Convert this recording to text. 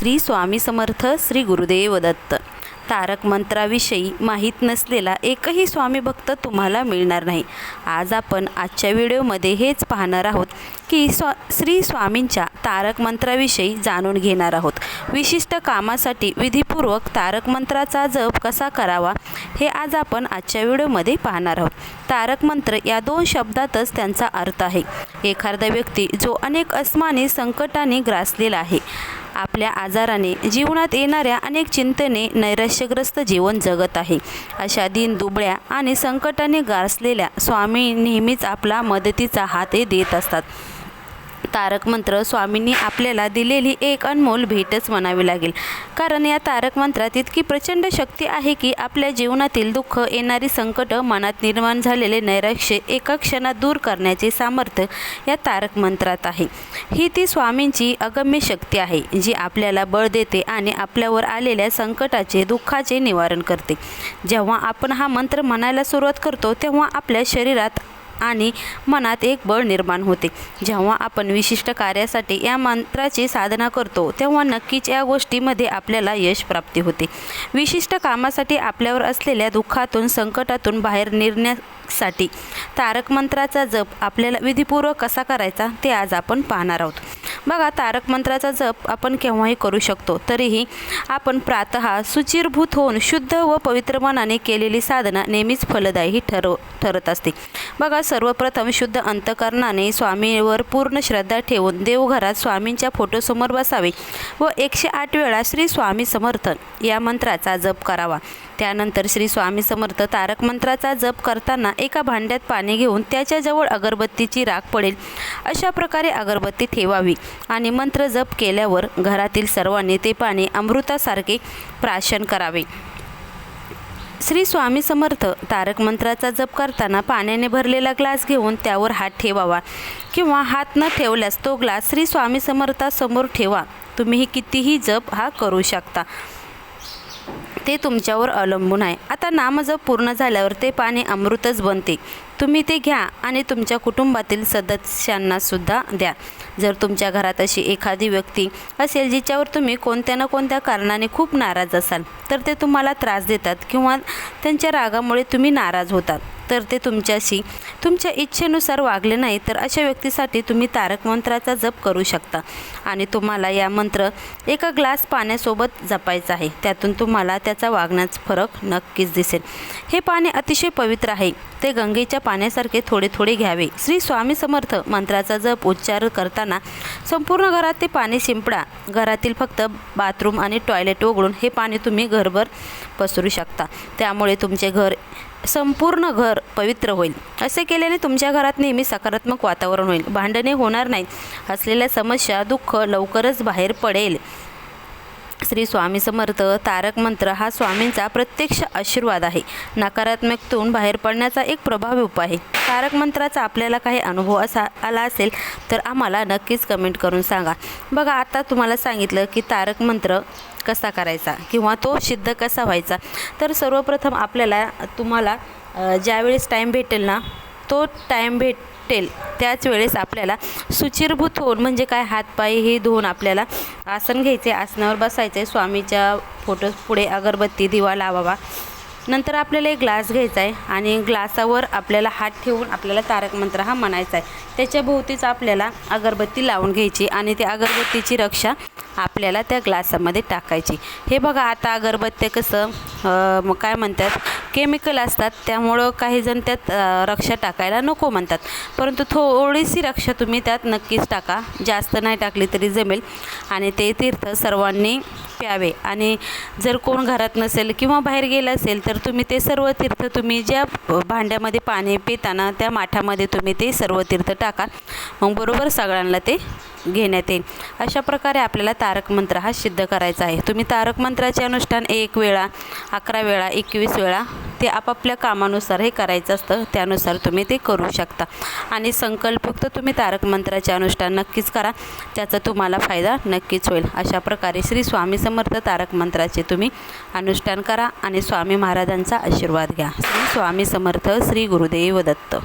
श्री स्वामी समर्थ श्री गुरुदेव दत्त. तारक मंत्राविषयी माहीत नसलेला एकही स्वामी भक्त तुम्हाला मिळणार नाही. आज आपण आजच्या व्हिडिओमध्ये हेच पाहणार आहोत की स्वा श्री स्वामींच्या तारक मंत्राविषयी जाणून घेणार आहोत. विशिष्ट कामासाठी विधीपूर्वक तारक मंत्राचा जप कसा करावा हे आज आपण आजच्या व्हिडिओमध्ये पाहणार आहोत. तारक मंत्र या दोन शब्दातच त्यांचा अर्थ आहे. एखादा व्यक्ती जो अनेक अस्माने संकटाने ग्रासलेला आहे आपल्या आजाराने जीवनात येणाऱ्या अनेक चिंतेने नैराश्यग्रस्त जीवन जगत आहे. अशा दिन दुबळ्या आणि संकटाने गारसलेल्या स्वामी नेहमीच आपला मदतीचा हात देत असतात. तारक मंत्र स्वामींनी आपल्याला दिलेली एक अनमोल भेटच म्हणावी लागेल. कारण या तारक मंत्रात इतकी प्रचंड शक्ती आहे की आपल्या जीवनातील दुःख येणारी संकट मनात निर्माण झालेले नैराश्य एका क्षणात दूर करण्याचे सामर्थ्य या तारक मंत्रात आहे. ही ती स्वामींची अगम्य शक्ती आहे जी आपल्याला बळ देते आणि आपल्यावर आलेल्या संकटाचे दुःखाचे निवारण करते. जेव्हा आपण हा मंत्र म्हणायला सुरुवात करतो तेव्हा आपल्या शरीरात आणि मनात एक बळ निर्माण होते. जेव्हा आपण विशिष्ट कार्यासाठी या मंत्राची साधना करतो तेव्हा नक्कीच या गोष्टीमध्ये आपल्याला यश प्राप्ती होते. विशिष्ट कामासाठी आपल्यावर असलेल्या दुःखातून संकटातून बाहेर निघण्यासाठी तारक मंत्राचा जप आपल्याला विधीपूर्वक कसा करायचा ते आज आपण पाहणार आहोत. बघा तारक मंत्राचा जप आपण केव्हाही करू शकतो. तरीही आपण प्रातः सुचिरभूत होऊन शुद्ध व पवित्र मनाने केलेली साधना नेहमीच फलदायी ठरव ठरत असते. बघा सर्वप्रथम शुद्ध अंतकरणाने स्वामीवर पूर्ण श्रद्धा ठेवून देवघरात स्वामींच्या फोटोसमोर बसावे व एकशे आठ वेळा श्री स्वामी समर्थन या मंत्राचा जप करावा. त्यानंतर श्री स्वामी समर्थ तारक मंत्राचा जप करताना एका भांड्यात पाणी घेऊन त्याच्याजवळ अगरबत्तीची राख पडेल अशा प्रकारे अगरबत्ती ठेवावी. आणि मंत्र जप केल्यावर घरातील सर्वांनी ते पाणी अमृतासारखे प्राशन करावे. श्री स्वामी समर्थ तारक मंत्राचा जप करताना पाण्याने भरलेला ग्लास घेऊन त्यावर हात ठेवावा किंवा हात न ठेवल्यास तो ग्लास श्री स्वामी समर्थासमोर ठेवा. तुम्ही कितीही जप हा करू शकता. ते तुमच्यावर अवलंबून आहे. आता नामजप पूर्ण झाल्यावर ते पाणी अमृतच बनते. तुम्ही ते घ्या आणि तुमच्या कुटुंबातील सदस्यांना सुद्धा द्या. जर तुमच्या घरात अशी एखादी व्यक्ती असेल जिच्यावर तुम्ही कोणत्या ना कोणत्या कारणाने खूप नाराज असाल तर ते तुम्हाला त्रास देतात किंवा त्यांच्या रागामुळे तुम्ही नाराज होतात. तर ते तुमच्याशी. तुमच्या इच्छेनुसार वागले नाही तर अशा व्यक्तीसाठी तुम्ही तारक मंत्राचा जप करू शकता. आणि तुम्हाला या मंत्र एका ग्लास पाण्यासोबत जपायचा आहे. त्यातून तुम्हाला त्याचा वागण्याचा फरक नक्कीच दिसेल. हे पाणी अतिशय पवित्र आहे. ते गंगेच्या पाण्यासारखे थोडे थोडे घ्यावे. श्री स्वामी समर्थ मंत्राचा जप उच्चार करताना संपूर्ण घरात ते पाणी शिंपडा. घरातील फक्त बाथरूम आणि टॉयलेट वगळून हे पाणी तुम्ही घरभर पसरू शकता. त्यामुळे तुमचे घर संपूर्ण घर पवित्र होईल. असे केल्याने तुमच्या घरात नेहमी सकारात्मक वातावरण होईल. भांडणे होणार नाही असलेल्या समस्या दुःख लवकरच बाहेर पडेल. श्री स्वामी समर्थ तारक मंत्र हा स्वामींचा प्रत्यक्ष आशीर्वाद आहे. नकारात्मकतून बाहेर पडण्याचा एक प्रभावी उपाय आहे. तारक मंत्राचा आपल्याला काही अनुभव असा आला असेल तर आम्हाला नक्कीच कमेंट करून सांगा. बघा आता तुम्हाला सांगितलं की तारक मंत्र कसा करायचा किंवा तो सिद्ध कसा व्हायचा? तर सर्वप्रथम आपल्याला तुम्हाला ज्यावेळेस टाईम भेटेल ना तो टाईम भेटेल त्याच वेळेस आपल्याला सुचिरभूत होऊन म्हणजे काय हातपाय हे धुवून आपल्याला आसन घ्यायचे आसनावर बसायचे स्वामीच्या फोटो पुढे अगरबत्ती दिवा लावावा. नंतर आपल्याला एक ग्लास घ्यायचा आहे आणि ग्लासावर आपल्याला हात ठेवून आपल्याला तारक मंत्र हा म्हणायचा आहे. त्याच्या भोवतीच आपल्याला अगरबत्ती लावून घ्यायची आणि त्या अगरबत्तीची रक्षा आपल्याला त्या ग्लासामध्ये टाकायची. हे बघा आता अगरबत्त्या कसं मग काय म्हणतात केमिकल असतात त्यामुळं काही जण त्यात रक्षा टाकायला नको म्हणतात. परंतु थोडीशी रक्षा तुम्ही त्यात नक्कीच टाका. जास्त नाही टाकली तरी जमेल. आणि ते तीर्थ सर्वांनी प्यावे. आणि जर कोण घरात नसेल किंवा बाहेर गेलं असेल तर तुम्ही ते सर्व तीर्थ तुम्ही ज्या भांड्यामध्ये पाणी पिताना त्या माठामध्ये तुम्ही ते सर्व तीर्थ टाका. मग बरोबर सगळ्यांना ते घेण्यात येईल. अशा प्रकारे आपल्याला तारक मंत्र हा सिद्ध करायचा आहे. तुम्ही तारक मंत्राचे अनुष्ठान एक वेळा अकरा वेळा एकवीस वेळा ते आपापल्या कामानुसार हे करायचं असतं त्यानुसार तुम्ही ते करू शकता. आणि संकल्पयुक्त तुम्ही तारक मंत्राचे अनुष्ठान नक्कीच करा. त्याचा तुम्हाला फायदा नक्कीच होईल. अशा प्रकारे श्री स्वामी समर्थ तारक मंत्राचे तुम्ही अनुष्ठान करा आणि स्वामी महाराजांचा आशीर्वाद घ्या. श्री स्वामी समर्थ श्री गुरुदेव दत्त.